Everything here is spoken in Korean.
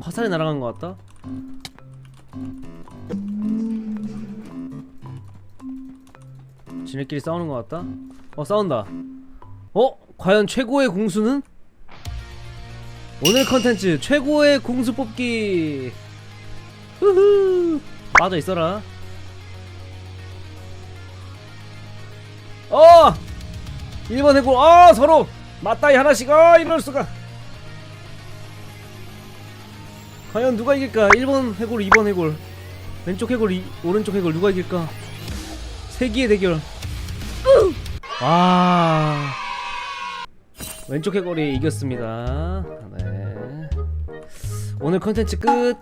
화살이 날아간 것 같다. 지네끼리 싸우는 것 같다. 어 싸운다. 어 과연 최고의 공수는? 오늘 컨텐츠 최고의 공수 뽑기. 후후. 빠져 있어라. 어! 1번 해골 아 서로 맞다이 하나씩 아 이럴 수가 과연 누가 이길까? 1번 해골 2번 해골. 왼쪽 해골 이, 오른쪽 해골 누가 이길까? 세기의 대결. 와 왼쪽 해골이 이겼습니다. 네. 오늘 컨텐츠 끝